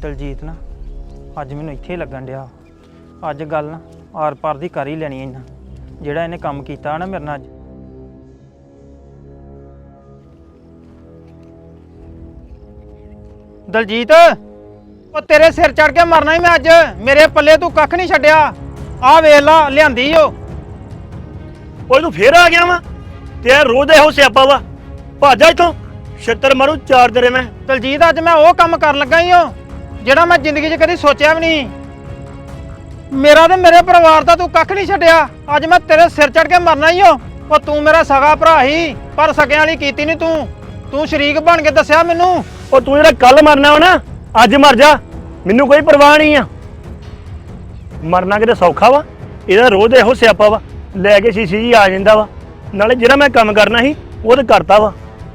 ਦਲਜੀਤ ਨਾ ਅੱਜ ਮੈਨੂੰ ਇੱਥੇ ਹੀ ਲੱਗਣ ਡਿਆ। ਅੱਜ ਗੱਲ ਨਾ ਆਰ ਪਾਰ ਦੀ ਕਰ ਹੀ ਲੈਣੀ ਇਹਨਾਂ। ਜਿਹੜਾ ਇਹਨੇ ਕੰਮ ਕੀਤਾ ਨਾ ਮੇਰੇ ਨਾਲ ਅੱਜ। ਦਲਜੀਤ ਉਹ ਤੇਰੇ ਸਿਰ ਚੜ ਕੇ ਮਰਨਾ ਹੀ ਮੈਂ ਅੱਜ। ਮੇਰੇ ਪੱਲੇ ਤੂੰ ਕੱਖ ਨਹੀਂ ਛੱਡਿਆ। ਆ ਵੇਖ ਲਾ ਲਿਆਂਦੀ ਓ। ਓਏ ਤੂੰ ਫੇਰ ਆ ਗਿਆ ਵਾ? ਤੇ ਇਹ ਰੋਜ਼ ਦਾ ਇਹੋ ਸਿਆਪਾ ਵਾ। ਭਾਜਾ ਇਥੋਂ। ਛੱਤਰ ਮਾਰੂ ਚਾਰ ਦਰੇ ਮੈਂ। ਦਲਜੀਤ ਅੱਜ ਮੈਂ ਉਹ ਕੰਮ ਕਰਨ ਲੱਗਾ ਹੀ ਓ। ਜਿਹੜਾ ਮੈਂ ਜ਼ਿੰਦਗੀ 'ਚ ਕਦੀ ਸੋਚਿਆ ਵੀ ਨਹੀਂ। ਮੇਰਾ ਤੇ ਮੇਰੇ ਪਰਿਵਾਰ ਦਾ ਤੂੰ ਕੱਖ ਨਹੀਂ ਛੱਡਿਆ। ਅੱਜ ਮੈਂ ਤੇਰੇ ਸਿਰ ਚੜ ਕੇ ਮਰਨਾ ਹੀ ਓ। ਉਹ ਤੂੰ ਮੇਰਾ ਸਗਾ ਭਰਾ ਹੀ, ਪਰ ਸਕਿਆਂ ਵਾਲੀ ਕੀਤੀ ਨਹੀਂ ਤੂੰ। ਤੂੰ ਸ਼ਰੀਕ ਬਣ ਕੇ ਦੱਸਿਆ ਮੈਨੂੰ। ਉਹ ਤੂੰ ਜਿਹੜਾ ਕੱਲ ਮਰਨਾ ਵਾ ਨਾ, ਅੱਜ ਮਰ ਜਾ। ਮੈਨੂੰ ਕੋਈ ਪਰਵਾਹ ਨਹੀਂ ਆ। ਮਰਨਾ ਕਿਤੇ ਸੌਖਾ ਵਾ। ਇਹਦਾ ਰੋਜ਼ ਇਹੋ ਸਿਆਪਾ ਵਾ। ਲੈ ਕੇ ਸ਼ੀਸ਼ੀ ਜੀ ਆ ਜਾਂਦਾ ਵਾ। ਨਾਲੇ ਜਿਹੜਾ ਮੈਂ ਕੰਮ ਕਰਨਾ ਸੀ, ਉਹ ਤੇ ਕਰਤਾ ਵਾ।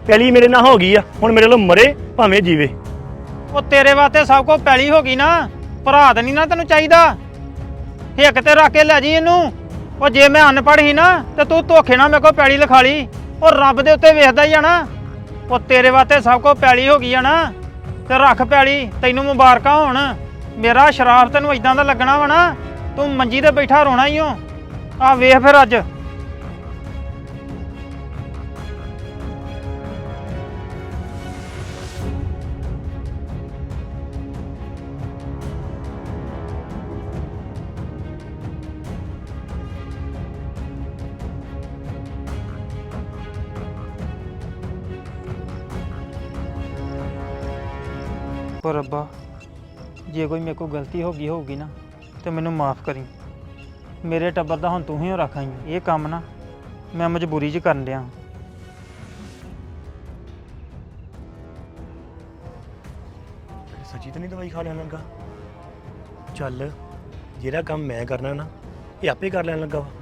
ਪਹਿਲੀ ਮੇਰੇ ਨਾਲ ਹੋ ਗਈ ਆ। ਹੁਣ ਮੇਰੇ ਵੱਲੋਂ ਮਰੇ, ਭਾਵੇਂ ਜੀਵੇ। ਉਹ ਤੇਰੇ ਵਾਸਤੇ ਸਭ ਕੁਝ ਪੈਲੀ ਹੋ ਗਈ ਨਾ। ਭਰਾ ਤਾਂ ਨਹੀਂ ਨਾ ਤੈਨੂੰ ਚਾਹੀਦਾ। ਹਿੱਕ ਤੇ ਰੱਖ ਕੇ ਲੈ ਜੀ ਇਹਨੂੰ। ਉਹ ਜੇ ਮੈਂ ਅਨਪੜ੍ਹ ਹੀ ਨਾ, ਤੇ ਤੂੰ ਧੋਖੇ ਨਾਲ ਮੇਰੇ ਕੋਲ ਪੈਲੀ ਲਿਖਾ ਲਈ। ਉਹ ਰੱਬ ਦੇ ਉੱਤੇ ਵੇਖਦਾ ਹੀ ਆ ਨਾ। ਉਹ ਤੇਰੇ ਵਾਸਤੇ ਸਭ ਕੁਝ ਪੈਲੀ ਹੋ ਗਈ ਆ ਨਾ। ਤੇ ਰੱਖ ਪੈਲੀ, ਤੈਨੂੰ ਮੁਬਾਰਕਾਂ ਹੋਣ। ਮੇਰਾ ਸ਼ਰਾਫ ਤੈਨੂੰ ਇਦਾਂ ਦਾ ਲੱਗਣਾ ਵਾ ਨਾ। ਤੂੰ ਮੰਜੀ ਤੇ ਬੈਠਾ ਰੋਣਾ ਹੀ ਓ। ਆ ਵੇਖ ਫਿਰ ਅੱਜ। ਪਰ ਰੱਬਾ, ਜੇ ਕੋਈ ਮੇਰੇ ਕੋਲ ਗਲਤੀ ਹੋ ਗਈ ਹੋਊਗੀ ਨਾ, ਤੇ ਮੈਨੂੰ ਮਾਫ ਕਰੀ। ਮੇਰੇ ਟੱਬਰ ਦਾ ਹੁਣ ਤੂੰ ਹੀ ਰੱਖਾਂ ਇਹ ਕੰਮ ਨਾ ਮੈਂ ਮਜਬੂਰੀ 'ਚ ਕਰਨ ਡਿਆ। ਸੱਚੀ ਤਾਂ ਨਹੀਂ ਦਵਾਈ ਖਾ ਲੈਣ ਲੱਗਾ? ਚੱਲ, ਜਿਹੜਾ ਕੰਮ ਮੈਂ ਕਰਨਾ ਨਾ, ਇਹ ਆਪੇ ਕਰ ਲੈਣ ਲੱਗਾ ਵਾ।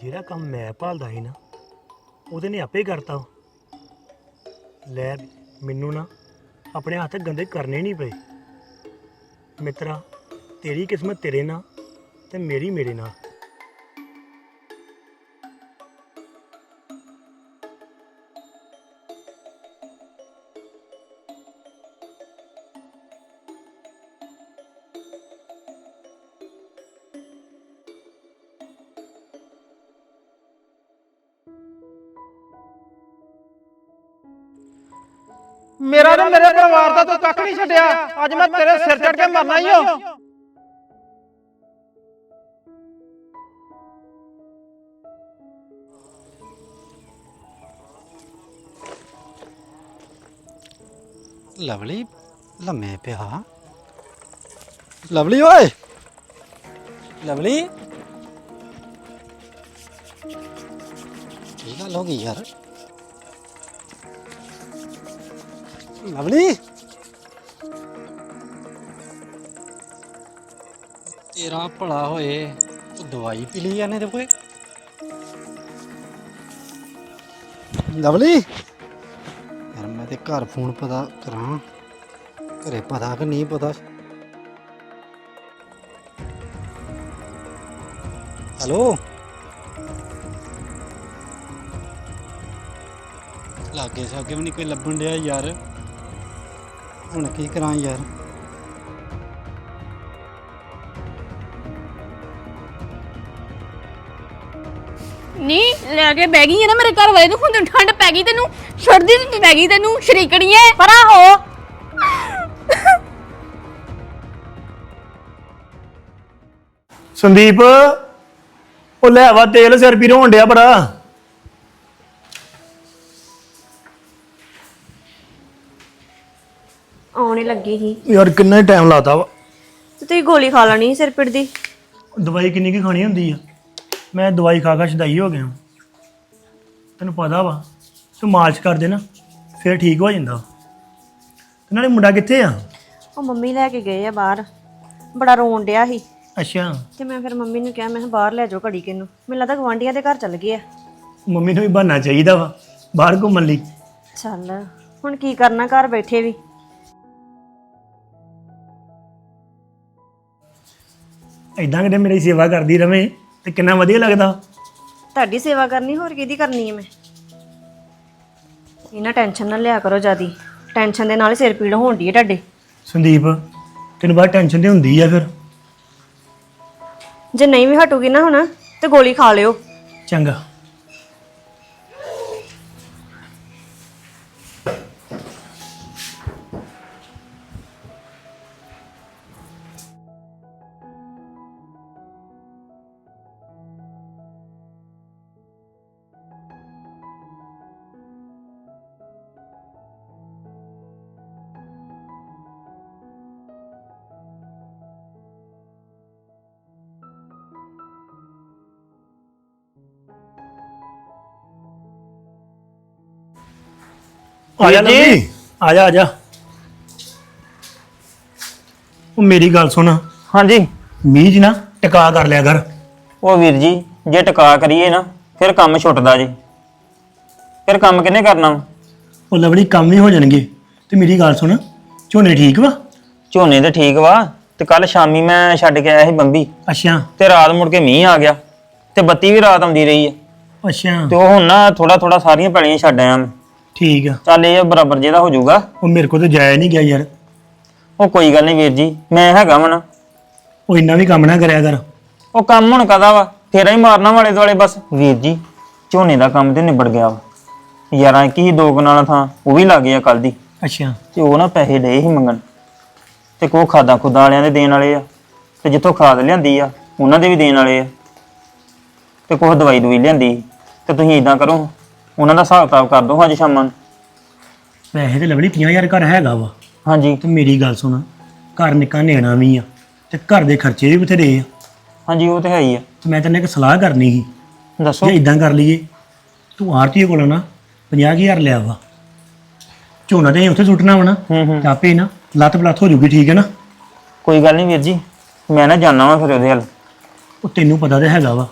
ਜਿਹੜਾ ਕੰਮ ਮੈਂ ਭਾਲਦਾ ਸੀ ਨਾ, ਉਹਦੇ ਨੇ ਆਪੇ ਕਰਤਾ ਵਾ। ਲੈ ਮੈਨੂੰ ਨਾ ਆਪਣੇ ਹੱਥ ਗੰਦੇ ਕਰਨੇ ਨਹੀਂ ਪਏ ਮਿੱਤਰਾ, ਤੇਰੀ ਕਿਸਮਤ ਤੇਰੇ ਨਾਲ ਤੇ ਮੇਰੀ ਮੇਰੇ ਨਾਲ ਮੇਰੇ ਤੂੰ ਕੱਖ ਨਹੀਂ ਛੱਡਿਆ। ਅੱਜ ਮੈਂ ਤੇਰੇ ਸਿਰ ਚੜ ਕੇ ਮਰਨਾ ਹੀ ਓ। ਲਵਲੀ, ਲੰਮੇ ਪਿਆ। ਲਵਲੀ ਓਏ। ਲਵਲੀ। ਕੀ ਗੱਲ ਹੋ ਗਈ ਯਾਰ? ਲਵਲੀ। ਤੇਰਾ ਭਲਾ ਹੋਏ ਉਹ ਦਵਾਈ ਪੀ ਲਈ ਇਹਨੇ ਤੇ ਕੋਈ ਲਵਲੀ? ਯਾਰ ਮੈਂ ਤੇ ਘਰ ਫੋਨ ਪਤਾ ਕਰਾਂ ਘਰੇ ਪਤਾ ਕਿ ਨਹੀਂ ਪਤਾ? ਹੈਲੋ? ਲਾਗੇ ਸਾਗੇ ਵੀ ਨਹੀਂ ਕੋਈ ਲੱਭਣ ਡਿਆ ਯਾਰ। ਹੁਣ ਕੀ ਕਰਾਂ ਯਾਰ? ਲੈ ਕੇ ਬਹਿ ਗਈ ਹੈ ਨਾ ਮੇਰੇ ਘਰ ਵਾਲੇ ਨੂੰ ਹੁਣ ਤੈਨੂੰ ਠੰਡ ਪੈ ਗਈ ਤੈਨੂੰ ਛੱਡਦੀ ਨਹੀਂ ਪੈ ਗਈ ਤੈਨੂੰ ਸ਼ਰੀਕਣੀ ਐ ਪਰਾਂ ਹੋ। ਸੰਦੀਪ ਉਹ ਲੈ ਆਵਾ ਤੇਲ ਸਿਰ ਪੀਰ ਹੋਣ ਡਿਆ ਬੜਾ। ਆਉਣੇ ਲੱਗੀ ਸੀ। ਯਾਰ ਕਿੰਨਾ ਟਾਈਮ ਲਾਤਾ ਵਾ। ਤੇ ਤੁਸੀਂ ਗੋਲੀ ਖਾ ਲੈਣੀ ਸੀ ਸਿਰ ਪੀੜ ਦੀ। ਦਵਾਈ ਕਿੰਨੀ ਕੀ ਖਾਣੀ ਹੁੰਦੀ ਆ? ਮੈਂ ਦਵਾਈ ਖਾ ਖਾ ਛਦਾਈ ਹੋ ਗਿਆ। ਤੈਨੂੰ ਪਤਾ ਵਾ ਤੂੰ ਮਾਲਸ਼ ਕਰ ਦੇ ਨਾ ਫਿਰ ਠੀਕ ਹੋ ਜਾਂਦਾ ਤੇ ਨਾਲੇ ਮੁੰਡਾ ਕਿੱਥੇ ਆ? ਉਹ ਮੰਮੀ ਲੈ ਕੇ ਗਏ ਆ ਬਾਹਰ। ਬੜਾ ਰੋਣ ਡਿਆ ਸੀ। ਅੱਛਾ। ਤੇ ਮੈਂ ਫਿਰ ਮੰਮੀ ਨੂੰ ਕਿਹਾ ਮੈਂ ਕਿਹਾ ਬਾਹਰ ਲੈ ਜਾਓ ਘੜੀ ਕਿਨੂੰ। ਮੈਨੂੰ ਲੱਗਦਾ ਗਵਾਂਢੀਆਂ ਦੇ ਘਰ ਚੱਲ ਗਏ ਆ। ਮੰਮੀ ਨੂੰ ਵੀ ਬਹਾਨਾ ਚਾਹੀਦਾ ਵਾ ਬਾਹਰ ਘੁੰਮਣ ਲਈ। ਚੱਲ ਹੁਣ ਕੀ ਕਰਨਾ ਘਰ ਬੈਠੇ ਵੀ। ਐਦਾਂ ਕਿਤੇ ਮੇਰੀ ਸੇਵਾ ਕਰਦੀ ਰਵੇਂ ਤੇ ਕਿੰਨਾ ਵਧੀਆ ਲੱਗਦਾ। ਤੁਹਾਡੀ ਸੇਵਾ ਕਰਨੀ ਹੋਰ ਕਿਹਦੀ ਕਰਨੀ ਹੈ ਮੈਂ? ਇਹਨਾਂ ਟੈਨਸ਼ਨ ਨਾ ਲਿਆ ਕਰੋ ਜਿਆਦੀ। ਟੈਨਸ਼ਨ ਦੇ ਨਾਲ ਹੀ ਸਿਰ ਪੀੜ ਹੋਣ ਦੀ ਹੈ ਤੁਹਾਡੇ। ਸੰਦੀਪ ਤੈਨੂੰ ਬਾਹਰ ਟੈਨਸ਼ਨ ਤੇ ਹੁੰਦੀ ਆ ਫਿਰ। ਜੇ ਨਹੀਂ ਵੀ ਹਟੂਗੀ ਨਾ ਹੁਣ ਤੇ ਗੋਲੀ ਖਾ ਲਿਓ। ਚੰਗਾ। ਆ ਜਾ। ਲਵਲੀ ਆ ਜਾ ਆ ਜਾ। ਉਹ ਮੇਰੀ ਗੱਲ ਸੁਣ। ਹਾਂਜੀ। ਮੀਂਹ 'ਚ ਨਾ ਟਿਕਾ ਕਰ ਲਿਆ ਕਰ। ਉਹ ਵੀਰ ਜੀ ਜੇ ਟਿਕਾ ਕਰੀਏ ਨਾ ਫਿਰ ਕੰਮ ਛੁੱਟਦਾ ਜੀ। ਫਿਰ ਕੰਮ ਕਿਹਨੇ ਕਰਨਾ ਵਾ? ਉਹ ਲਵਲੀ ਕੰਮ ਹੀ ਹੋ ਜਾਣਗੇ। ਤੇ ਮੇਰੀ ਗੱਲ ਸੁਣ ਝੋਨੇ ਠੀਕ ਵਾ? ਝੋਨੇ ਤੇ ਠੀਕ ਵਾ ਤੇ ਕੱਲ ਸ਼ਾਮੀ ਮੈਂ ਛੱਡ ਕੇ ਆਇਆ ਸੀ ਬੰਬੀ। ਅੱਛਾ। ਤੇ ਰਾਤ ਮੁੜ ਕੇ ਮੀਂਹ ਆ ਗਿਆ ਤੇ ਬੱਤੀ ਵੀ ਰਾਤ ਆਉਂਦੀ ਰਹੀ ਹੈ ਅੱਛਾ। ਤੇ ਉਹ ਹੁਣ ਨਾ ਥੋੜਾ ਥੋੜਾ ਸਾਰੀਆਂ ਪੈਲੀਆਂ ਛੱਡ ਆਇਆ ਮੈਂ। ਠੀਕ ਆ। ਚੱਲ ਇਹ ਬਰਾਬਰ ਜਿਹਦਾ ਹੋ ਜਾਊਗਾ। ਉਹ ਮੇਰੇ ਕੋਲ ਤਾਂ ਜਾਇਆ ਨਹੀਂ ਗਿਆ ਯਾਰ। ਉਹ ਕੋਈ ਗੱਲ ਨਹੀਂ ਵੀਰ ਜੀ ਮੈਂ ਹੈਗਾ ਵਾ ਨਾ। ਉਹ ਇੰਨਾ ਵੀ ਕੰਮ ਨਾ ਕਰਿਆ ਕਰ। ਉਹ ਕੰਮ ਹੁਣ ਕਦਾ ਵਾ? ਫੇਰਾ ਹੀ ਮਾਰਨਾ ਵਾਲੇ ਦੁਆਲੇ ਬਸ। ਵੀਰ ਜੀ ਝੋਨੇ ਦਾ ਕੰਮ ਤੇ ਨਿਬੜ ਗਿਆ ਵਾ। ਯਾਰਾਂ ਕੀ ਦੋ ਕਨਾਲਾਂ ਥਾਂ ਉਹ ਵੀ ਲੱਗ ਗਿਆ ਕੱਲ ਦੀ। ਅੱਛਾ। ਤੇ ਉਹ ਨਾ ਪੈਸੇ ਡਏ ਸੀ ਮੰਗਣ। ਤੇ ਕੋ ਖਾਦਾ ਖੁਦਾ ਵਾਲਿਆਂ ਦੇ ਦੇਣ ਵਾਲੇ ਆ। ਤੇ ਜਿੱਥੋਂ ਖਾਦ ਲਿਆਂਦੀ ਆ ਉਹਨਾਂ ਦੇ ਵੀ ਦੇਣ ਵਾਲੇ ਆ। ਤੇ ਕੋਹ ਦਵਾਈ ਦਵਾਈ ਲਿਆਂਦੀ। ਤੇ ਤੁਸੀਂ ਇਦਾਂ ਕਰੋ ਉਹਨਾਂ ਦਾ ਹਿਸਾਬ ਕਿਤਾਬ ਕਰ ਦਿਓ ਅੱਜ ਸ਼ਾਮਾਂ ਨੂੰ। ਵੈਸੇ ਤੇ ਲਵਲੀ 50000 ਘਰ ਹੈਗਾ ਵਾ। ਹਾਂਜੀ। ਤੇ ਮੇਰੀ ਗੱਲ ਸੁਣ ਘਰ ਨਿੱਕਾ ਨੇਣਾ ਵੀ ਆ ਤੇ ਘਰ ਦੇ ਖਰਚੇ ਵੀ ਬਥੇਰੇ ਆ। ਹਾਂਜੀ ਉਹ ਤੇ ਹੈ ਹੀ ਆ। ਤੇ ਮੈਂ ਤੈਨੂੰ ਇੱਕ ਸਲਾਹ ਕਰਨੀ ਸੀ। ਦੱਸੋ। ਜੇ ਇਦਾਂ ਕਰ ਲਈਏ ਤੂੰ ਆਰਤੀ ਕੋਲੋਂ ਨਾ 50000 ਲਿਆ ਵਾ। ਝੋਨਾ ਤੇ ਅਸੀਂ ਉੱਥੇ ਸੁੱਟਣਾ ਵਾ ਨਾ ਹੂੰ ਹੂੰ। ਤੇ ਆਪੇ ਨਾ ਲੱਤ ਬਲੱਤ ਹੋ ਜੂਗੀ ਠੀਕ ਹੈ ਨਾ? ਕੋਈ ਗੱਲ ਨਹੀਂ ਵੀਰ ਜੀ ਮੈਂ ਨਾ ਜਾਣਾ ਵਾ ਫਿਰ ਉਹਦੇ ਹੱਲ ਉਹ ਤੈਨੂੰ ਪਤਾ ਤੇ ਹੈਗਾ ਵਾ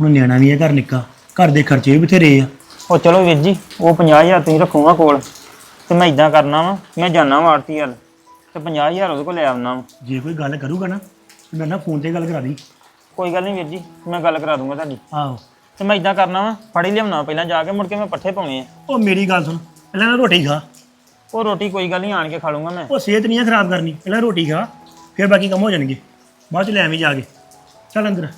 ਹੁਣ ਨਿਆਣਾ ਵੀ ਹੈ ਘਰ ਨਿੱਕਾ ਘਰ ਦੇ ਖਰਚੇ ਵੀ ਬਥੇਰੇ ਆ। ਉਹ ਚਲੋ ਵੀਰ ਜੀ ਉਹ 50000 ਤੁਸੀਂ ਰੱਖੋਗਾ ਕੋਲ। ਤੇ ਮੈਂ ਇਦਾਂ ਕਰਨਾ ਵਾ ਮੈਂ ਜਾਣਾ ਵਾ ਆਰਤੀ ਹੱਲ ਤੇ 50000 ਉਹਦੇ ਕੋਲ ਲੈ ਆਉਣਾ ਵਾ। ਜੇ ਕੋਈ ਗੱਲ ਕਰੂਗਾ ਨਾ ਤੇ ਮੇਰੇ ਨਾਲ ਫੋਨ ਤੇ ਗੱਲ ਕਰਾ ਦੀ। ਕੋਈ ਗੱਲ ਨਹੀਂ ਵੀਰ ਜੀ ਮੈਂ ਗੱਲ ਕਰਾ ਦੂੰਗਾ ਤੁਹਾਡੀ। ਆਹੋ। ਤੇ ਮੈਂ ਇਦਾਂ ਕਰਨਾ ਵਾ ਫੜੀ ਲਿਆਉਣਾ ਪਹਿਲਾਂ ਜਾ ਕੇ ਮੁੜ ਕੇ ਮੈਂ ਪੱਠੇ ਪਾਉਣੇ ਆ। ਉਹ ਮੇਰੀ ਗੱਲ ਸੁਣ ਪਹਿਲਾਂ ਨਾ ਰੋਟੀ ਖਾ। ਉਹ ਰੋਟੀ ਕੋਈ ਗੱਲ ਨਹੀਂ ਆਣ ਕੇ ਖਾ ਲੂੰਗਾ ਮੈਂ। ਉਹ ਸਿਹਤ ਨਹੀਂ ਆ ਖਰਾਬ ਕਰਨੀ ਪਹਿਲਾਂ ਰੋਟੀ ਖਾ ਫਿਰ ਬਾਕੀ ਕੰਮ ਹੋ ਜਾਣਗੇ। ਬਾਅਦ ਚ ਲੈ ਆਵੀਂ ਜਾ ਕੇ। ਚੱਲ ਅੰਦਰ।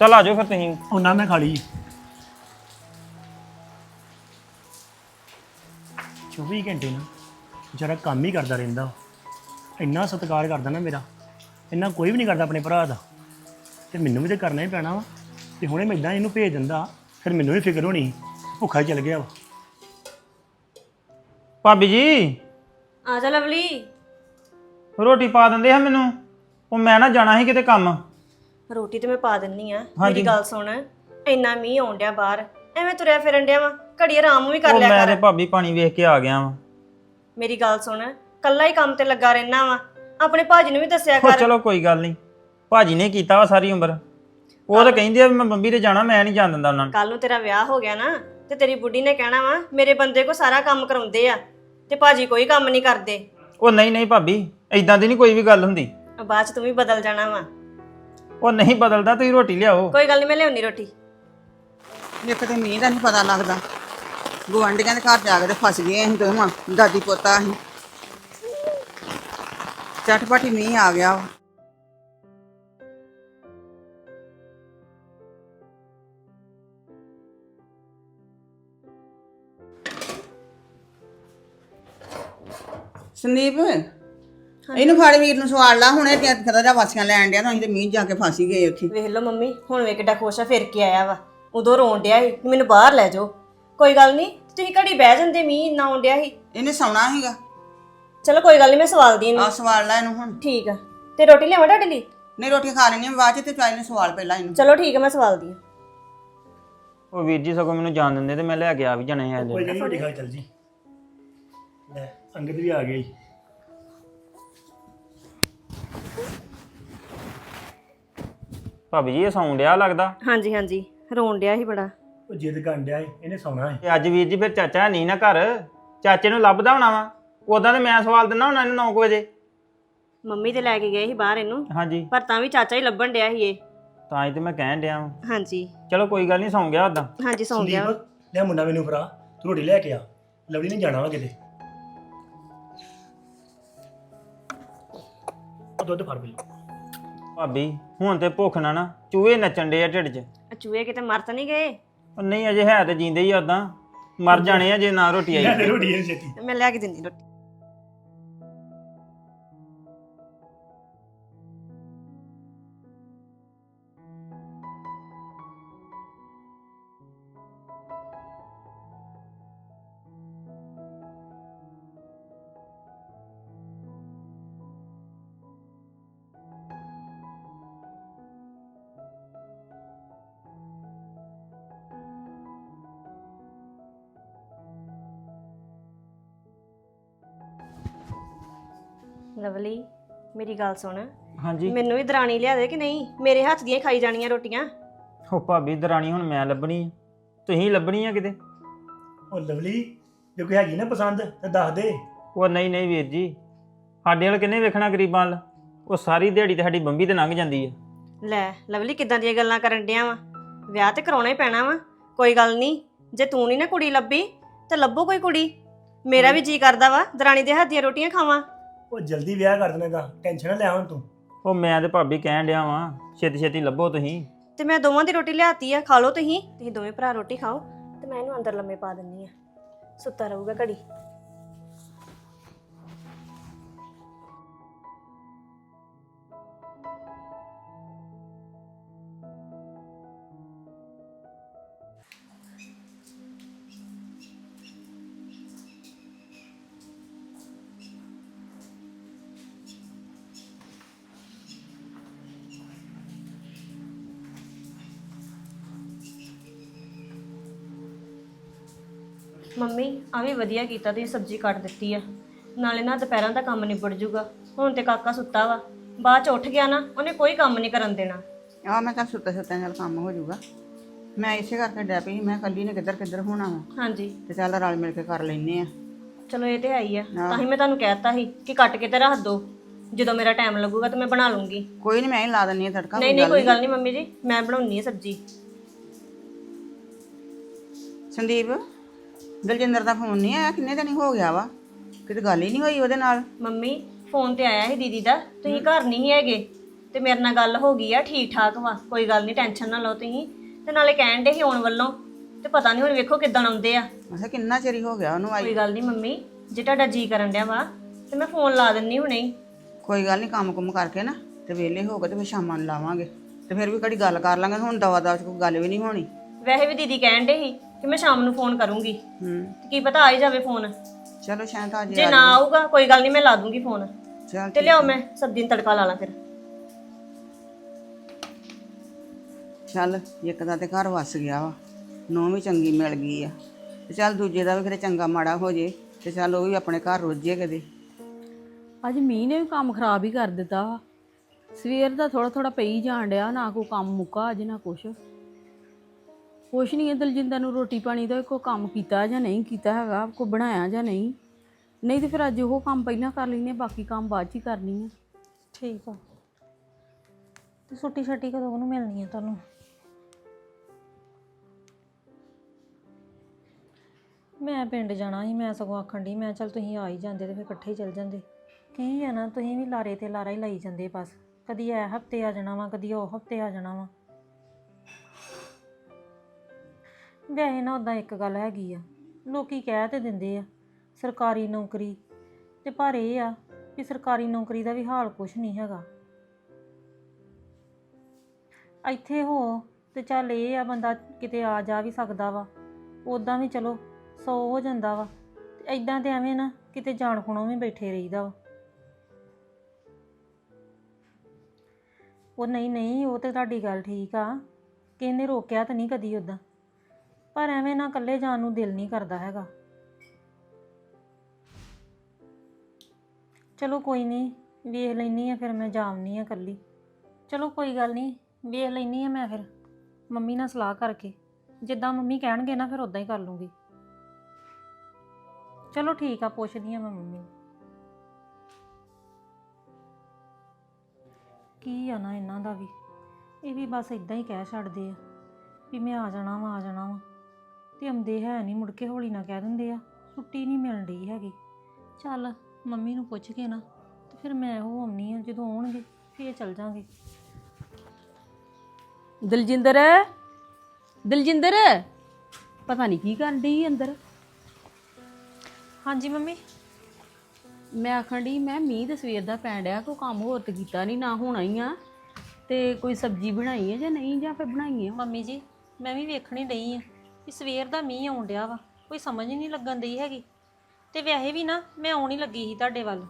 ਚੱਲ ਆ ਜਾਓ ਫਿਰ ਤੁਸੀਂ। ਉਹ ਨਾ ਮੈਂ ਖਾ ਲਈ। 24 ਘੰਟੇ ਨਾ ਵਿਚਾਰਾ ਕੰਮ ਹੀ ਕਰਦਾ ਰਹਿੰਦਾ। ਇੰਨਾ ਸਤਿਕਾਰ ਕਰਦਾ ਨਾ ਮੇਰਾ। ਇੰਨਾ ਕੋਈ ਵੀ ਨਹੀਂ ਕਰਦਾ ਆਪਣੇ ਭਰਾ ਦਾ। ਤੇ ਮੈਨੂੰ ਵੀ ਤੇ ਕਰਨਾ ਹੀ ਪੈਣਾ ਵਾ। ਤੇ ਹੁਣੇ ਮੈਂ ਇਦਾਂ ਇਹਨੂੰ ਭੇਜ ਦਿੰਦਾ ਫਿਰ ਮੈਨੂੰ ਵੀ ਫਿਕਰ ਹੋਣੀ ਭੁੱਖਾ ਹੀ ਚਲ ਗਿਆ ਵਾ। ਭਾਬੀ ਜੀ ਆ ਜਾ ਲਵਲੀ। ਰੋਟੀ ਪਾ ਦਿੰਦੇ ਆ ਮੈਨੂੰ। ਉਹ ਮੈਂ ਨਾ ਜਾਣਾ ਸੀ ਕਿਤੇ ਕੰਮ। ਰੋਟੀ ਤੇ ਮੈਂ ਪਾ ਦਿੰਨੀ ਆ। ਹਾਂਜੀ। ਮੇਰੀ ਗੱਲ ਸੁਣ। ਇੰਨਾ ਮੀਂਹ ਆਉਣ ਡਿਆ ਬਾਹਰ। ਐਵੇਂ ਤੁਰਿਆ ਫਿਰਨ ਡਿਆ ਵਾ। ਘੜੀ ਆਰਾਮ ਵੀ ਕਰ ਉਹ ਲਿਆ ਮੈਂ ਕਰ। ਤੇ ਭਾਬੀ ਪਾਣੀ ਵੇਖ ਕੇ ਆ ਗਿਆ ਵਾਂ। ਮੇਰੀ ਗੱਲ ਸੁਣ ਕੱਲਾ ਹੀ ਕੰਮ ਤੇ ਲੱਗਾ ਰਹਿਣਾ ਵਾ। ਆਪਣੇ ਭਾਜੀ ਨੂੰ ਵੀ ਦੱਸਿਆ ਉਹ ਕਰ। ਚਲੋ ਕੋਈ ਗੱਲ ਨਹੀਂ। ਭਾਜੀ ਨੇ ਕੀਤਾ ਵਾ ਸਾਰੀ ਉਮਰ। ਉਹ ਤਾਂ ਕਹਿੰਦੇ ਆ ਵੀ ਮੈਂ ਬੰਬੀ ਤੇ ਜਾਣਾ ਮੈਂ ਨਹੀਂ ਜਾਣ ਦਿੰਦਾ ਉਹਨਾਂ ਨੂੰ। ਕੱਲ ਨੂੰ ਤੇਰਾ ਵਿਆਹ ਹੋ ਗਿਆ ਨਾ ਤੇ ਤੇਰੀ ਬੁੱਢੀ ਨੇ ਕਹਿਣਾ ਵਾ ਮੇਰੇ ਬੰਦੇ ਕੋ ਸਾਰਾ ਕੰਮ ਕਰਾਉਂਦੇ ਆ ਤੇ ਭਾਜੀ ਕੋਈ ਕੰਮ ਨਹੀਂ ਕਰਦੇ। ਉਹ ਨਹੀਂ ਨਹੀਂ ਭਾਬੀ ਇਦਾਂ ਦੀ ਨਹੀਂ ਕੋਈ ਵੀ ਗੱਲ ਹੁੰਦੀ। ਬਾਅਦ ਚ ਤੂੰ ਵੀ ਬਦਲ ਜਾਣਾ ਵਾ। ਉਹ ਨਹੀਂ ਬਦਲਦਾ ਤੁਸੀਂ ਰੋਟੀ ਲਿਆਓ। ਕੋਈ ਗੱਲ ਨਹੀਂ ਮੈਂ ਲਿਆਉਣੀ ਰੋਟੀ। ਇੱਕ ਤੇ ਮੀਂਹ ਦਾ ਨਹੀਂ ਪਤਾ ਲੱਗਦਾ। ਗੁਆਂਢੀਆਂ ਦੇ ਘਰ ਜਾ ਕੇ ਤੇ ਫਸ ਗਏ ਅਸੀਂ ਦੋਵਾਂ ਦਾਦੀ ਪੋਤਾ ਅਸੀਂ। ਚਟਪਟੀ ਮੀਂਹ ਆ ਗਿਆ ਵਾ। ਸੰਦੀਪ ਇਹਨੂੰ ਫੜ ਵੀਰ ਨੂੰ ਸਵਾਲ ਲਾ ਹੁਣੇ ਤੇ ਕਦਾ ਜਾ ਵਾਸੀਆਂ ਲੈਣ ਡਿਆ ਤਾਂ ਅਸੀਂ ਤੇ ਮੀਂਹ ਜਾ ਕੇ ਫਸ ਹੀ ਗਏ ਉੱਥੇ। ਵੇਖ ਲਓ ਮੰਮੀ ਹੁਣ ਵੇ ਕਿੱਡਾ ਖੁਸ਼ ਆ ਫਿਰ ਕੇ ਆਇਆ ਵਾ। ਉਦੋਂ ਰੋਣ ਡਿਆ ਸੀ ਕਿ ਮੈਨੂੰ ਬਾਹਰ ਲੈ ਜਾਓ। ਕੋਈ ਗੱਲ ਨਹੀਂ ਤੁਸੀਂ ਘੜੀ ਬਹਿ ਜਾਂਦੇ ਮੀਂਹ ਇੰਨਾ ਆਉਣ ਡਿਆ ਸੀ। ਇਹਨੇ ਸੌਣਾ ਸੀਗਾ। ਚਲੋ ਕੋਈ ਗੱਲ ਨਹੀਂ ਮੈਂ ਸਵਾਲਦੀ ਇਹਨੂੰ ਆ ਸਵਾਲ ਲਾ ਇਹਨੂੰ ਹੁਣ। ਠੀਕ ਆ। ਤੇ ਰੋਟੀ ਲਿਆਵਾਂ ਤੁਹਾਡੇ ਲਈ? ਨਹੀਂ ਰੋਟੀ ਖਾ ਲੈਣੀ ਆ ਬਾਅਦ ਚ ਤੇ ਚਾਹੇ ਨੇ ਸਵਾਲ ਪਹਿਲਾਂ ਇਹਨੂੰ। ਚਲੋ ਠੀਕ ਆ ਮੈਂ ਸਵਾਲਦੀ ਆ। ਉਹ ਵੀਰ ਜੀ ਸਗੋਂ ਮੈਨੂੰ ਜਾਣ ਦਿੰਦੇ ਤੇ ਮੈਂ ਲੈ ਕੇ ਆ ਵੀ ਜਾਣੇ ਆ ਕੋਈ ਨਹੀਂ ਰੋਟੀ ਖਾ ਕੇ ਚੱਲ ਜੀ। ਲੈ ਅੰਗਦ ਵੀ ਆ ਗਿਆ ਜੀ। ਭਾਬੀ ਜੀ ਇਹ ਡਿਆ ਲੱਗਦਾ? ਹਾਂਜੀ ਹਾਂਜੀ। ਰੋਣ ਡਿਆ ਸੀ ਬੜਾ। ਉਹ ਜਿੱਦ ਕਰਨ ਡਿਆ ਸੀ, ਇਹਨੇ ਸੌਣਾ ਹੈ ਤੇ ਅੱਜ ਵੀਰ ਜੀ ਫਿਰ ਚਾਚਾ ਨਹੀਂ ਨਾ ਘਰ ਚਾਚੇ ਨੂੰ ਲੱਭਦਾ ਹੋਣਾ ਵਾ ਉਦਾਂ ਤੇ ਮੈਂ ਸਵਾਲ ਦਿੰਦਾ ਹੋਣਾ ਇਹਨੂੰ 9 ਵਜੇ। ਮੰਮੀ ਤੇ ਲੈ ਕੇ ਗਏ ਸੀ ਬਾਹਰ ਇਹਨੂੰ ਹਾਂਜੀ। ਪਰ ਤਾਂ ਵੀ ਚਾਚਾ ਹੀ ਲੱਭਣ ਡਿਆ ਸੀ ਇਹ। ਤਾਂ ਹੀ ਤੇ ਮੈਂ ਕਹਿਣ ਡਿਆ ਵਾਂ। ਹਾਂਜੀ। ਚਲੋ ਕੋਈ ਗੱਲ ਨਹੀਂ ਸੌਂ ਗਿਆ ਉਦਾਂ ਹਾਂਜੀ ਸੌਂ ਗਿਆ ਵਾ। ਸੰਦੀਪ ਲੈ ਮੁੰਡਾ ਮੈਨੂੰ ਫੜਾ ਤੂੰ ਰੋਟੀ ਲੈ ਕੇ ਆ। ਲਵਲੀ ਨੇ ਜਾਣਾ ਵਾ ਕਿਤੇ। ਉਹ ਦੁੱਧ ਫੜ ਬਈ ਭਾਬੀ ਹੁਣ ਤੇ ਭੁੱਖ ਨਾ ਨਾ ਚੂਹੇ ਨੱਚਣ ਡੇ ਆ ਢਿੱਡ 'ਚ। ਆ ਚੂਹੇ ਕਿਤੇ ਮਰ ਤਾਂ ਨਹੀਂ ਗਏ? ਉਹ ਨਹੀਂ ਅਜੇ ਹੈ ਤੇ ਜਿੰਦੇ ਹੀ ਉਦਾਂ ਮਰ ਜਾਣੇ ਆ ਜੇ ਨਾ ਰੋਟੀ ਲੈ ਆਈ ਰੋਟੀ ਛੇਤੀ। ਮੈਂ ਲਿਆ ਕੇ ਦਿੰਦੀ ਰੋਟੀ। ਲਵਲੀ ਮੇਰੀ ਗੱਲ ਸੁਣ। ਹਾਂਜੀ। ਮੈਨੂੰ ਵੀ ਦਰਾਣੀ ਲਿਆ ਦੇ ਕਿ ਨਹੀਂ? ਮੇਰੇ ਹੱਥ ਦੀਆਂ ਹੀ ਖਾਈ ਜਾਣੀਆਂ ਰੋਟੀਆਂ। ਉਹ ਭਾਬੀ ਦਰਾਣੀ ਹੁਣ ਮੈਂ ਲੱਭਣੀ ਆ। ਤੁਸੀਂ ਲੱਭਣੀ ਆ ਕਿਤੇ? ਉਹ ਲਵਲੀ ਜੇ ਕੋਈ ਹੈਗੀ ਨਾ ਪਸੰਦ ਤੇ ਦੱਸ ਦੇ। ਉਹ ਨਹੀਂ ਨਹੀਂ ਵੀਰ ਜੀ। ਸਾਡੇ ਵਾਲ ਕਿੰਨੇ ਵੇਖਣਾ ਗਰੀਬਾਂ ਵੱਲ? ਉਹ ਸਾਰੀ ਦਿਹਾੜੀ ਤੇ ਸਾਡੀ ਬੰਬੀ ਤੇ ਲੰਘ ਜਾਂਦੀ ਆ। ਲੈ ਲਵਲੀ ਕਿੱਦਾਂ ਦੀਆਂ ਗੱਲਾਂ ਕਰਨ ਡਿਆ ਵਾ? ਵਿਆਹ ਤੇ ਕਰਾਉਣਾ ਹੀ ਪੈਣਾ ਵਾ। ਕੋਈ ਗੱਲ ਨਹੀਂ। ਜੇ ਤੂੰ ਨਹੀਂ ਨਾ ਕੁੜੀ ਲੱਭੀ ਤੇ ਲੱਭੋ ਕੋਈ ਕੁੜੀ। ਮੇਰਾ ਵੀ ਜੀ ਕਰਦਾ ਵਾ ਦਰਾਣੀ ਦੇ ਹੱਥ ਦੀਆਂ ਰੋਟੀਆਂ ਖਾਵਾਂ। ਉਹ ਜਲਦੀ ਵਿਆਹ ਕਰ ਦੇਣੇ ਦਾ ਟੈਨਸ਼ਨ ਨਾ ਲੈ ਹੁਣ ਤੂੰ। ਉਹ ਮੈਂ ਤੇ ਭਾਬੀ ਕਹਿਣ ਡਿਆ ਵਾਂ ਛੇਤੀ ਛੇਤੀ ਲੱਭੋ ਤੁਸੀਂ। ਤੇ ਮੈਂ ਦੋਵਾਂ ਦੀ ਰੋਟੀ ਲਿਆਤੀ ਆ ਖਾ ਲਓ ਤੁਸੀਂ ਤੁਸੀਂ ਦੋਵੇਂ ਭਰਾ ਰੋਟੀ ਖਾਓ ਤੇ ਮੈਂ ਇਹਨੂੰ ਅੰਦਰ ਲੰਮੇ ਪਾ ਦਿੰਨੀ ਆ। ਸੁੱਤਾ ਰਹੂਗਾ ਘੜੀ। ਮੰਮੀ ਆ ਵੀ ਵਧੀਆ ਕੀਤਾ ਤੁਸੀਂ ਸਬਜ਼ੀ ਕੱਟ ਦਿੱਤੀ ਆ। ਨਾਲੇ ਨਾ ਦੁਪਹਿਰਾਂ ਦਾ ਕੰਮ ਨਿਬੜ ਜੂਗਾ। ਹੁਣ ਤੇ ਕਾਕਾ ਸੁੱਤਾ ਵਾ। ਬਾਅਦ ਚ ਉੱਠ ਗਿਆ ਨਾ ਉਹਨੇ ਕੋਈ ਕੰਮ ਨਹੀਂ ਕਰਨ ਦੇਣਾ। ਆ ਮੈਂ ਤਾਂ ਸੁੱਤੇ ਸੁੱਤੇ ਨਾਲ ਕੰਮ ਹੋ ਜਾਊਗਾ ਮੈਂ ਇਸੇ ਕਰਕੇ ਡੈ ਪਈ ਮੈਂ ਕੱਲੀ ਨੇ ਕਿੱਧਰ ਕਿੱਧਰ ਹੋਣਾ ਵਾ। ਹਾਂਜੀ। ਤੇ ਚੱਲ ਰਲ ਮਿਲ ਕੇ ਕਰ ਲੈਨੇ ਆ। ਚਲੋ ਇਹ ਤੇ ਹੈ ਹੀ ਆ। ਤਾਂ ਹੀ ਮੈਂ ਤੁਹਾਨੂੰ ਕਹਿਤਾ ਸੀ ਕਿ ਕੱਟ ਕੇ ਤੇ ਰੱਖ ਦੋ। ਜਦੋਂ ਮੇਰਾ ਟਾਈਮ ਲੱਗੂਗਾ ਤਾਂ ਮੈਂ ਬਣਾ ਲੂੰਗੀ। ਕੋਈ ਨਹੀਂ ਮੈਂ ਹੀ ਲਾ ਦਿੰਨੀ ਆ ਤੜਕਾ ਨਹੀਂ ਨਹੀਂ ਕੋਈ ਗੱਲ ਨਹੀਂ ਮੰਮੀ ਜੀ ਮੈਂ ਬਣਾਉਣੀ ਆ ਸਬਜ਼ੀ। ਸੰਦੀਪ? ਦਲਜਿੰਦਰ ਦਾ ਫੋਨ ਨਹੀਂ ਆਇਆ ਕਿੰਨੇ ਦਿਨ ਹੀ ਹੋ ਗਿਆ ਵਾ? ਕਿਤੇ ਗੱਲ ਹੀ ਨਹੀਂ ਹੋਈ ਉਹਦੇ ਨਾਲ। ਮੰਮੀ ਫੋਨ ਤੇ ਆਇਆ ਸੀ ਦੀਦੀ ਦਾ ਤੁਸੀਂ ਘਰ ਨਹੀਂ ਹੈਗੇ ਤੇ ਮੇਰੇ ਨਾਲ ਗੱਲ ਹੋ ਗਈ ਆ ਠੀਕ ਠਾਕ ਵਾ ਕੋਈ ਗੱਲ ਨਹੀਂ ਟੈਨਸ਼ਨ ਨਾ ਲਓ ਤੁਸੀਂ। ਤੇ ਨਾਲੇ ਕਹਿਣ ਦੇ ਸੀ ਆਉਣ ਵੱਲੋਂ ਤੇ ਪਤਾ ਨਹੀਂ ਹੁਣ ਵੇਖੋ ਕਿੱਦਾਂ ਆਉਂਦੇ ਆ। ਕਿਹਾ ਕਿੰਨਾ ਚਿਰ ਹੀ ਹੋ ਗਿਆ ਉਹਨੂੰ ਆਈ। ਕੋਈ ਗੱਲ ਨਹੀਂ ਮੰਮੀ ਜੇ ਤੁਹਾਡਾ ਜੀ ਕਰਨ ਡਿਆ ਵਾ ਤੇ ਮੈਂ ਫੋਨ ਲਾ ਦਿੰਨੀ ਹੁਣੇ ਹੀ। ਕੋਈ ਗੱਲ ਨਹੀਂ ਕੰਮ ਕੁਮ ਕਰਕੇ ਨਾ ਤੇ ਵਿਹਲੇ ਹੋ ਕੇ ਤੇ ਫਿਰ ਸ਼ਾਮਾਂ ਨੂੰ ਲਾਵਾਂਗੇ। ਤੇ ਫਿਰ ਵੀ ਕੜੀ ਗੱਲ ਕਰ ਲਾਂਗੇ ਹੁਣ ਦਵਾ ਦਵਾ ਚ ਕੋਈ ਗੱਲ ਵੀ ਨਹੀਂ ਹੋਣੀ। ਵੈਸੇ ਵੀ ਦੀਦੀ ਕਹਿਣ ਦੇ ਸੀ ਕਿ ਮੈਂ ਸ਼ਾਮ ਨੂੰ ਫੋਨ ਕਰੂੰਗੀ। ਹੂੰ। ਤੇ ਕੀ ਪਤਾ ਆ ਹੀ ਜਾਵੇ ਫੋਨ। ਚਲੋ ਸ਼ਾਇਦ ਅੱਜ ਜੇ ਨਾ ਆਊਗਾ ਕੋਈ ਗੱਲ ਨਹੀਂ ਮੈਂ ਲਾ ਦੂੰਗੀ ਫੋਨ। ਚਲ ਤੇ ਲਿਆਓ ਮੈਂ ਸਬਜ਼ੀ ਨੂੰ ਤੜਕਾ ਲਾ ਲਾਂ ਫਿਰ। ਚੱਲ ਇੱਕ ਦਾ ਤੇ ਘਰ ਵਸ ਗਿਆ ਵਾ। ਨੌ ਵੀ ਚੰਗੀ ਮਿਲ ਗਈ ਆ। ਤੇ ਚੱਲ ਦੂਜੇ ਦਾ ਵੀ ਕਿਤੇ ਚੰਗਾ ਮਾੜਾ ਹੋ ਜੇ ਤੇ ਚੱਲ ਉਹ ਵੀ ਆਪਣੇ ਘਰ ਰੋਜੇ ਕਦੇ ਅੱਜ ਮੀਂਹ ਨੇ ਵੀ ਕੰਮ ਖਰਾਬ ਹੀ ਕਰ ਦਿੱਤਾ ਵਾ। ਸਵੇਰ ਦਾ ਥੋੜਾ ਥੋੜਾ ਪਈ ਜਾਣ ਡਿਆ ਨਾ ਕੋਈ ਕੰਮ ਮੁੱਕਾ ਅੱਜ ਨਾ ਕੁਛ। ਕੁਛ ਨਹੀਂ ਹੈ ਦਲਜਿੰਦਰ ਨੂੰ ਰੋਟੀ ਪਾਣੀ ਦਾ ਕੋਈ ਕੰਮ ਕੀਤਾ ਜਾਂ ਨਹੀਂ ਕੀਤਾ ਹੈਗਾ, ਕੋਈ ਬਣਾਇਆ ਜਾਂ ਨਹੀਂ। ਨਹੀਂ ਤੇ ਫਿਰ ਅੱਜ ਉਹ ਕੰਮ ਪਹਿਲਾਂ ਕਰ ਲੈਨੇ ਬਾਕੀ ਕੰਮ ਬਾਅਦ ਚ ਹੀ ਕਰਨੀ ਹੈ ਠੀਕ ਆ। ਤੇ ਛੁੱਟੀ ਛੱਟੀ ਕਦੋਂ ਨੂੰ ਮਿਲਣੀ ਹੈ ਤੁਹਾਨੂੰ? ਮੈਂ ਪਿੰਡ ਜਾਣਾ ਸੀ, ਮੈਂ ਸਗੋਂ ਆਖਣ ਦੀ ਮੈਂ ਚੱਲ ਤੁਸੀਂ ਆ ਹੀ ਜਾਂਦੇ ਤੇ ਫਿਰ ਇਕੱਠੇ ਹੀ ਚੱਲ ਜਾਂਦੇ। ਕੀ ਆ ਨਾ, ਤੁਸੀਂ ਵੀ ਲਾਰੇ ਤੇ ਲਾਰਾ ਹੀ ਲਾਈ ਜਾਂਦੇ ਬਸ। ਕਦੀ ਇਹ ਹਫ਼ਤੇ ਆ ਜਾਣਾ ਵਾ, ਕਦੀ ਉਹ ਹਫ਼ਤੇ ਆ ਜਾਣਾ ਵਾ। ਵੈਸੇ ਨਾ ਉਦਾਂ ਇੱਕ ਗੱਲ ਹੈਗੀ ਆ। ਲੋਕੀ ਕਹਿ ਤੇ ਦਿੰਦੇ ਆ, ਸਰਕਾਰੀ ਨੌਕਰੀ। ਤੇ ਪਰ ਇਹ ਆ ਵੀ ਸਰਕਾਰੀ ਨੌਕਰੀ ਦਾ ਵੀ ਹਾਲ ਕੁਛ ਨਹੀਂ ਹੈਗਾ। ਇੱਥੇ ਹੋ ਤੇ ਚੱਲ ਇਹ ਆ ਬੰਦਾ ਕਿਤੇ ਆ ਜਾ ਵੀ ਸਕਦਾ ਵਾ। ਉਦਾਂ ਵੀ ਚਲੋ ਸੌ ਹੋ ਜਾਂਦਾ ਵਾ। ਤੇ ਐਦਾਂ ਤੇ ਐਵੇਂ ਨਾ ਕਿਤੇ ਜਾਣ ਖੁਣੋਂ ਵੀ ਬੈਠੇ ਰਹੀਦਾ ਵਾ। ਉਹ ਨਹੀਂ ਨਹੀਂ, ਉਹ ਤੇ ਤੁਹਾਡੀ ਗੱਲ ਠੀਕ ਆ। ਕਿਸੇ ਨੇ ਰੋਕਿਆ ਤਾਂ ਨਹੀਂ ਕਦੀ ਉਦਾਂ ਪਰ ਐਵੇਂ ਨਾ ਇਕੱਲੇ ਜਾਣ ਨੂੰ ਦਿਲ ਨਹੀਂ ਕਰਦਾ ਹੈਗਾ। ਚਲੋ ਕੋਈ ਨਹੀਂ ਵੇਖ ਲੈਣੀ ਆ ਫਿਰ ਮੈਂ ਜਾਵਨੀ ਆ ਇਕੱਲੀ। ਚਲੋ ਕੋਈ ਗੱਲ ਨਹੀਂ ਵੇਖ ਲੈਣੀ ਆ ਮੈਂ ਫਿਰ, ਮੰਮੀ ਨਾਲ ਸਲਾਹ ਕਰਕੇ। ਜਿੱਦਾਂ ਮੰਮੀ ਕਹਿਣਗੇ ਨਾ ਫਿਰ ਉਦਾਂ ਹੀ ਕਰ ਲੂੰਗੀ। ਚਲੋ ਠੀਕ ਆ, ਪੁੱਛਦੀ ਆ ਮੈਂ ਮੰਮੀ ਨੂੰ। ਕੀ ਆ ਨਾ ਇਹਨਾਂ ਦਾ ਵੀ? ਇਹ ਵੀ ਬਸ ਇਦਾਂ ਹੀ ਕਹਿ ਛੱਡਦੇ ਆ, ਵੀ ਮੈਂ ਆ ਜਾਣਾ ਵਾਂ, ਆ ਜਾਣਾ ਵਾਂ। ਤੇ ਆਉਂਦੇ ਹੈ ਨਹੀਂ ਮੁੜ ਕੇ ਹੌਲੀ ਨਾ ਕਹਿ ਦਿੰਦੇ ਆ। ਛੁੱਟੀ ਨਹੀਂ ਮਿਲਣ ਡਈ ਹੈਗੀ। ਚੱਲ ਮੰਮੀ ਨੂੰ ਪੁੱਛ ਕੇ ਨਾ ਤੇ ਫਿਰ ਮੈਂ ਉਹ ਆਉਣੀ ਆ ਜਦੋਂ ਆਉਣਗੇ ਫੇਰ ਚੱਲ ਜਾਾਂਗੇ। ਦਲਜਿੰਦਰ? ਦਲਜਿੰਦਰ? ਪਤਾ ਨਹੀਂ ਕੀ ਕਰਨ ਡਈ ਅੰਦਰ। ਹਾਂਜੀ ਮੰਮੀ। ਮੈਂ ਆਖਣ ਡਈ ਮੈਂ ਮੀਂਹ ਤੇ ਸਵੇਰ ਦਾ ਪੈਣ ਡਿਆ ਕੋਈ ਕੰਮ ਹੋਰ ਤੇ ਕੀਤਾ ਨਹੀਂ ਨਾ ਹੋਣਾ ਹੀ ਆ। ਤੇ ਕੋਈ ਸਬਜ਼ੀ ਬਣਾਈ ਹੈ ਜਾਂ ਨਹੀਂ ਜਾਂ ਫਿਰ ਬਣਾਈ ਹੈ ਮੰਮੀ ਜੀ ਮੈਂ ਵੀ ਵੇਖਣ ਡਈ ਆ। ਕਿ ਸਵੇਰ ਦਾ ਮੀਂਹ ਆਉਣ ਡਿਆ ਵਾ ਕੋਈ ਸਮਝ ਹੀ ਨਹੀਂ ਲੱਗਣ ਡਈ ਹੈਗੀ। ਤੇ ਵੈਸੇ ਵੀ ਨਾ ਮੈਂ ਆਉਣ ਹੀ ਲੱਗੀ ਸੀ ਤੁਹਾਡੇ ਵੱਲ।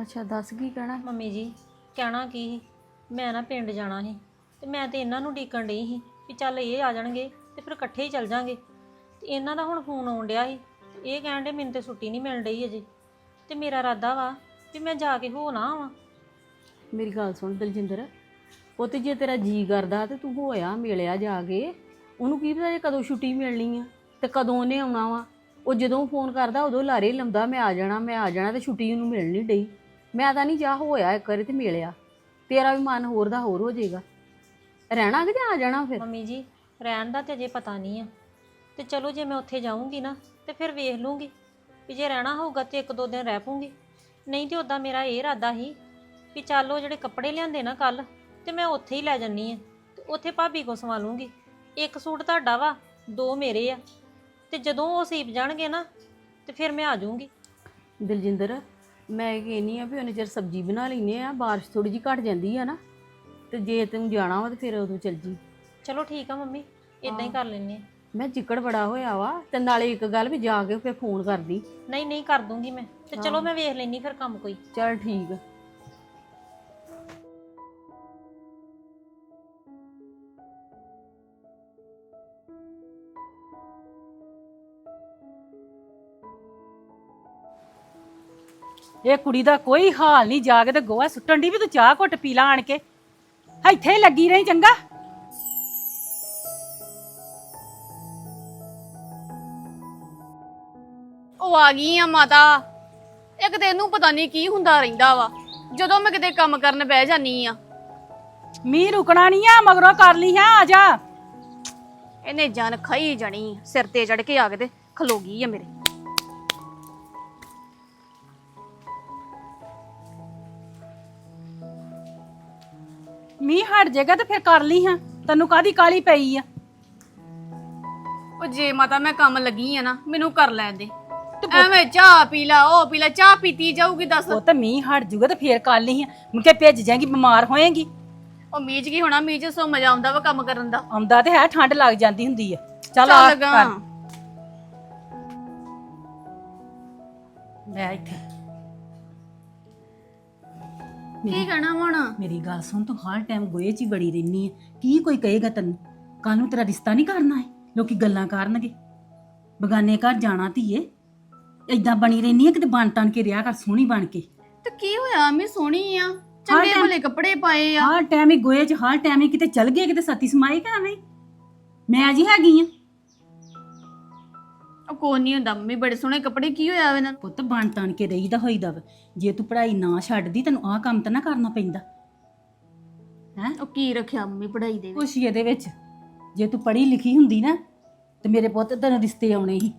ਅੱਛਾ ਦੱਸ ਕੀ ਕਹਿਣਾ? ਮੰਮੀ ਜੀ ਕਹਿਣਾ ਕੀ ਸੀ? ਮੈਂ ਨਾ ਪਿੰਡ ਜਾਣਾ ਸੀ ਤੇ ਮੈਂ ਤੇ ਇਹਨਾਂ ਨੂੰ ਡੀਕਣ ਡਈ ਸੀ ਵੀ ਚੱਲ ਇਹ ਆ ਜਾਣਗੇ ਤੇ ਫਿਰ ਇਕੱਠੇ ਹੀ ਚੱਲ ਜਾਾਂਗੇ। ਤੇ ਇਹਨਾਂ ਦਾ ਹੁਣ ਫੋਨ ਆਉਣ ਡਿਆ ਸੀ ਤੇ ਇਹ ਕਹਿਣ ਡੇ ਮੈਨੂੰ ਤੇ ਛੁੱਟੀ ਨਹੀਂ ਮਿਲਣ ਡਈ ਅਜੇ। ਤੇ ਮੇਰਾ ਇਰਾਦਾ ਵਾ ਵੀ ਮੈਂ ਜਾ ਕੇ ਹੋ ਨਾ ਆਵਾਂ। ਮੇਰੀ ਗੱਲ ਸੁਣ ਦਲਜਿੰਦਰ ਉਹ ਤੇ ਜੇ ਤੇਰਾ ਜੀ ਕਰਦਾ ਤੇ ਤੂੰ ਹੋਇਆ ਮਿਲਿਆ ਜਾ ਕੇ। ਉਹਨੂੰ ਕੀ ਪਤਾ ਜੇ ਕਦੋਂ ਛੁੱਟੀ ਮਿਲਣੀ ਆ ਤੇ ਕਦੋਂ ਉਹਨੇ ਆਉਣਾ ਵਾ। ਉਹ ਜਦੋਂ ਫੋਨ ਕਰਦਾ ਉਦੋਂ ਲਾਰੇ ਲੰਦਾ ਮੈਂ ਆ ਜਾਣਾ, ਮੈਂ ਆ ਜਾਣਾ ਤੇ ਛੁੱਟੀ ਉਹਨੂੰ ਮਿਲਣੀ ਡਈ। ਮੈਂ ਤਾਂ ਨਹੀਂ ਜਾ ਹੋਇਆ ਇੱਕ ਵਾਰੀ ਤੇ ਮਿਲਿਆ। ਤੇਰਾ ਵੀ ਮਨ ਹੋਰ ਦਾ ਹੋਰ ਹੋ ਜਾਏਗਾ। ਰਹਿਣਾ ਕਿ ਜਾਂ ਆ ਜਾਣਾ ਫਿਰ? ਮੰਮੀ ਜੀ, ਰਹਿਣ ਦਾ ਤੇ ਅਜੇ ਪਤਾ ਨਹੀਂ ਆ। ਤੇ ਚਲੋ ਜੇ ਮੈਂ ਉੱਥੇ ਜਾਊਂਗੀ ਨਾ, ਤੇ ਫਿਰ ਵੇਖ ਲੂੰਗੀ ਵੀ ਜੇ ਰਹਿਣਾ ਹੋਊਗਾ ਤੇ ਇੱਕ ਦੋ ਦਿਨ ਰਹਿ ਪੂੰਗੀ। ਨਹੀਂ ਤੇ ਉਦਾਂ ਮੇਰਾ ਇਹ ਇਰਾਦਾ ਸੀ ਵੀ ਚੱਲ ਉਹ ਜਿਹੜੇ ਕੱਪੜੇ ਲਿਆਂਦੇ ਨਾ ਕੱਲ ਤੇ ਮੈਂ ਉੱਥੇ ਹੀ ਲੈ ਜੰਨੀ ਆ। ਤੇ ਉੱਥੇ ਭਾਬੀ ਕੋ ਸਵਾ ਲੂੰਗੀ। ਇੱਕ ਸੂਟ ਤੁਹਾਡਾ ਵਾ ਦੋ ਮੇਰੇ ਆ। ਤੇ ਜਦੋਂ ਉਹ ਸੀਪ ਜਾਣਗੇ ਨਾ ਤੇ ਫਿਰ ਮੈਂ ਆ ਜਾਊਂਗੀ। ਦਿਲਜਿੰਦਰ ਮੈਂ ਇਹ ਕਹਿੰਦੀ ਆ ਵੀ ਉਹਨੇ ਚਿਰ ਸਬਜ਼ੀ ਬਣਾ ਲੈਨੇ ਆ ਬਾਰਿਸ਼ ਥੋੜੀ ਜਿਹੀ ਘਟ ਜਾਂਦੀ ਆ ਨਾ ਤੇ ਜੇ ਤੈਨੂੰ ਜਾਣਾ ਵਾ ਤੇ ਫਿਰ ਉਦੋਂ ਚੱਲ ਜੀ। ਚਲੋ ਠੀਕ ਆ ਮੰਮੀ ਇਦਾਂ ਹੀ ਕਰ ਲੈਨੇ ਆ। ਮੈਂ ਚਿੱਕੜ ਬੜਾ ਹੋਇਆ ਵਾ ਤੇ ਨਾਲੇ ਇੱਕ ਗੱਲ ਵੀ ਜਾ ਕੇ ਫਿਰ ਫੋਨ ਕਰਦੀ। ਨਹੀਂ ਨਹੀਂ ਕਰ ਦੂੰਗੀ ਮੈਂ। ਤੇ ਚਲੋ ਮੈਂ ਵੇਖ ਲੈਨੀ ਫਿਰ ਕੰਮ ਕੋਈ। ਚੱਲ ਠੀਕ ਆ। ਇਹ ਕੁੜੀ ਦਾ ਕੋਈ ਹਾਲ ਨਹੀਂ ਜਾ ਕੇ ਤੇ ਗੋਹਾ ਸੁੱਟਣ ਦੀ ਵੀ ਤੂੰ ਚਾਹ ਘੁੱਟ ਪੀ ਲਾ ਆਣ ਕੇ। ਇੱਥੇ ਲੱਗੀ ਰਹੀ ਚੰਗਾ। ਉਹ ਆ ਗਈ ਆ ਮਾਤਾ। ਇੱਕ ਤੇ ਇਹਨੂੰ ਪਤਾ ਨਹੀਂ ਕੀ ਹੁੰਦਾ ਰਹਿੰਦਾ ਵਾ। ਜਦੋਂ ਮੈਂ ਕਿਤੇ ਕੰਮ ਕਰਨ ਬਹਿ ਜਾਨੀ ਆ। ਮੀਂਹ ਰੁਕਣਾ ਨਹੀਂ ਆ ਮਗਰੋਂ ਕਰ ਲਈ ਹੈ ਆ ਜਾ। ਇਹਨੇ ਜਾਨ ਖਾਈ ਜਾਣੀ ਆ। ਸਿਰ ਤੇ ਚੜ ਕੇ ਆ ਕੇ ਤੇ ਖਲੋ ਗਈ ਆ ਮੇਰੇ। ਮੀਂਹ ਹਟ ਜਾਏਗਾ ਤੇ ਫਿਰ ਕਰ ਲਈ ਹਾਂ ਤੈਨੂੰ ਕਾਦੀ ਕਾਲੀ ਪਈ ਆ? ਉਹ ਜੇ ਮਾਤਾ ਮੈਂ ਕੰਮ ਲੱਗੀ ਆ ਨਾ ਮੈਨੂੰ ਕਰ ਲੈਣ ਦੇ। ਐਵੇਂ ਚਾਹ ਪੀ ਲਾ ਉਹ ਪੀ ਲਾ ਚਾਹ ਪੀਤੀ ਜਾਊਗੀ ਦੱਸ। ਉਹ ਤਾਂ ਮੀਂਹ ਹਟ ਜੂਗਾ ਤੇ ਫਿਰ ਕਰ ਲਈ ਹਾਂ ਮੁੜ ਕੇ ਭਿੱਜ ਜਾਏਗੀ ਬਿਮਾਰ ਹੋਏਗੀ। ਉਹ ਮੀਜ ਕੀ ਹੋਣਾ ਮੀਜ ਸੋ ਮਜ਼ਾ ਆਉਂਦਾ ਵਾ ਕੰਮ ਕਰਨ ਦਾ। ਆਉਂਦਾ ਤੇ ਹੈ ਠੰਡ ਲੱਗ ਜਾਂਦੀ ਹੁੰਦੀ ਆ। ਚੱਲ ਆ ਕਰ। ਲੈ ਇੱਥੇ। ਕੀ ਕਹਿਣਾ ਹੁਣ? ਮੇਰੀ ਗੱਲ ਸੁਣ ਤੂੰ ਹਰ ਟਾਈਮ ਗੋਏ 'ਚ ਹੀ ਬੜੀ ਰਹਿਨੀ ਹੈ ਕੀ ਕੋਈ ਕਹੇਗਾ ਤੈਨੂੰ? ਕੱਲ ਨੂੰ ਤੇਰਾ ਰਿਸ਼ਤਾ ਨਹੀਂ ਕਰਨਾ ਹੈ ਲੋਕੀ ਗੱਲਾਂ ਕਰਨਗੇ। ਬਗਾਨੇ ਘਰ ਜਾਣਾ ਧੀਏ। ਏਦਾਂ ਬਣੀ ਰਹਿਨੀ ਹੈ ਕਿਤੇ ਬਣ ਤਣ ਕੇ ਰਿਆ ਕਰ ਸੋਹਣੀ ਬਣ ਕੇ। ਤੇ ਕੀ ਹੋਇਆ? ਮੈਂ ਸੋਹਣੀ ਆ। ਚੰਗੇ ਭਲੇ ਕੱਪੜੇ ਪਾਏ ਆ। ਹਰ ਟਾਈਮ ਹੀ ਗੋਏ 'ਚ ਹਰ ਟਾਈਮ ਹੀ ਕਿਤੇ ਚਲ ਗਏ ਕਿਤੇ ਸਤੀ ਸਮਾਈ ਕਿ ਐਵੇਂ ਹੀ? ਮੈਂ ਜੀ ਹੈਗੀ ਆ। ਉਹ ਕੋਈ ਨਹੀਂ ਹੁੰਦਾ ਮੰਮੀ ਬੜੇ ਸੋਹਣੇ ਕੱਪੜੇ ਕੀ ਹੋਇਆ ਵਾ ਇਹਨਾਂ ਨੂੰ? ਪੁੱਤ ਬਣ ਤਣ ਕੇ ਰਹੀਦਾ ਹੋਈਦਾ ਵਾ। ਜੇ ਤੂੰ ਪੜ੍ਹਾਈ ਨਾ ਛੱਡਦੀ ਤੈਨੂੰ ਆਹ ਕੰਮ ਤਾਂ ਨਾ ਕਰਨਾ ਪੈਂਦਾ। ਹੈ? ਉਹ ਕੀ ਰੱਖਿਆ ਮੰਮੀ ਪੜਾਈ ਦੇ ਵਿੱਚ? ਕੁਛ ਹੀ ਇਹਦੇ ਵਿੱਚ। ਜੇ ਤੂੰ ਪੜ੍ਹੀ ਲਿਖੀ ਹੁੰਦੀ ਨਾ ਤੇ ਮੇਰੇ ਪੁੱਤ ਤੈਨੂੰ ਰਿਸ਼ਤੇ ਆਉਣੇ ਸੀ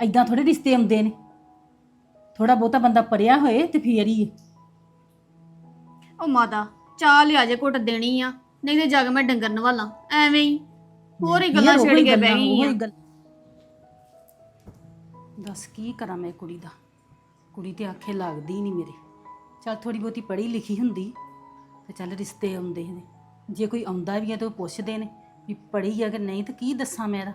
ਐਦਾਂ ਥੋੜੇ ਰਿਸ਼ਤੇ ਆਉਂਦੇ ਨੇ। ਥੋੜਾ ਬਹੁਤਾ ਬੰਦਾ ਪੜਿਆ ਹੋਏ ਤੇ ਫੇਰ ਹੀ ਹੈ। ਉਹ ਮਾਤਾ ਚਾਹ ਲਿਆ ਜੇ ਘੁੱਟ ਦੇਣੀ ਆ ਨਹੀਂ ਤੇ ਜਗ ਮੈਂ ਡੰਗਰ ਨਵਾਲਾਂ। ਐਵੇਂ ਹੀ। ਹੋਰ ਹੀ ਗੱਲਾਂ ਛੇੜ ਕੇ ਬਹਿ ਉਹੀ ਆ। ਗੱਲ- ਦੱਸ ਕੀ ਕਰਾਂ ਮੈਂ ਕੁੜੀ ਦਾ? ਕੁੜੀ ਤੇ ਆਖੇ ਲੱਗਦੀ ਨਹੀਂ ਮੇਰੇ। ਚੱਲ ਥੋੜੀ ਬਹੁਤੀ ਪੜ੍ਹੀ ਲਿਖੀ ਹੁੰਦੀ, ਤੇ ਚੱਲ ਰਿਸ਼ਤੇ ਆਉਂਦੇ ਨੇ। ਜੇ ਕੋਈ ਆਉਂਦਾ ਵੀ ਹੈ ਤਾਂ ਉਹ ਪੁੱਛਦੇ ਨੇ ਵੀ ਪੜ੍ਹੀ ਆ ਕਿ ਨਹੀਂ ਤਾਂ ਕੀ ਦੱਸਾਂ ਮੈਂ ਇਹਦਾ?